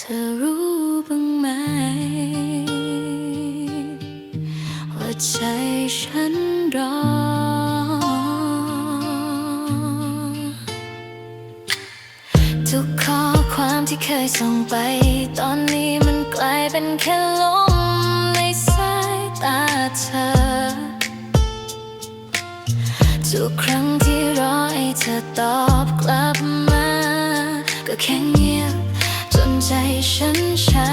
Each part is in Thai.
เธอรู้บ้างไหม ว่าใจฉันรอ ทุกข้อความที่เคยส่งไป ตอนนี้มันกลายเป็นแค่ลมในสายตาเธอ ทุกครั้งที่รอให้เธอตอบกลับมา ก็แค่เงียบ จนใจฉันชา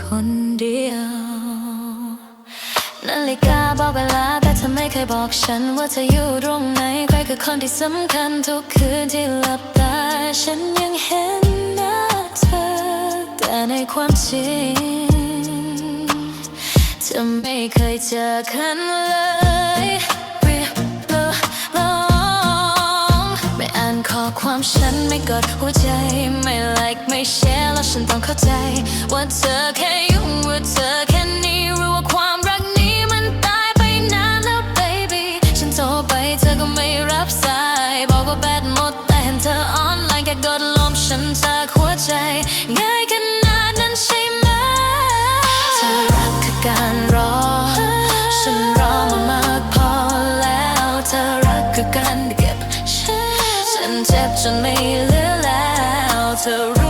คนเดียวนาฬิกาบอกเวลาแต่เธอไม่เคยบอกฉันว่าเธออยู่ตรงไหนใครคือคนที่สำคัญทุกคืนที่หลับตา ฉันยังเห็นหน้าเธอ แต่ในความจริงเธอไม่เคยเจอกันเลยเรียบร้องไม่อ่านข้อความฉันไม่กดหัวใจไม่ไลค์ไม่แชร์ ฉันต้องเข้าใจ ว่าเธอแค่ยุ่งว่าเธอแค่นี้รู้ว่าความรักนี้มันตายไปนานแล้ว baby ฉันโทรไปเธอก็ไม่รับสาย บอกว่าแบตหมดแต่เห็นเธอออนไลน์แค่กดลมฉันจากหัวใจ ง่ายขนาดนั้นใช่ไหมเธอรักคือการรอ ฉันรอมามากพอแล้ว เธอรักคือการเก็บ ฉันฉันเจ็บจนไม่เหลือแล้วเธอ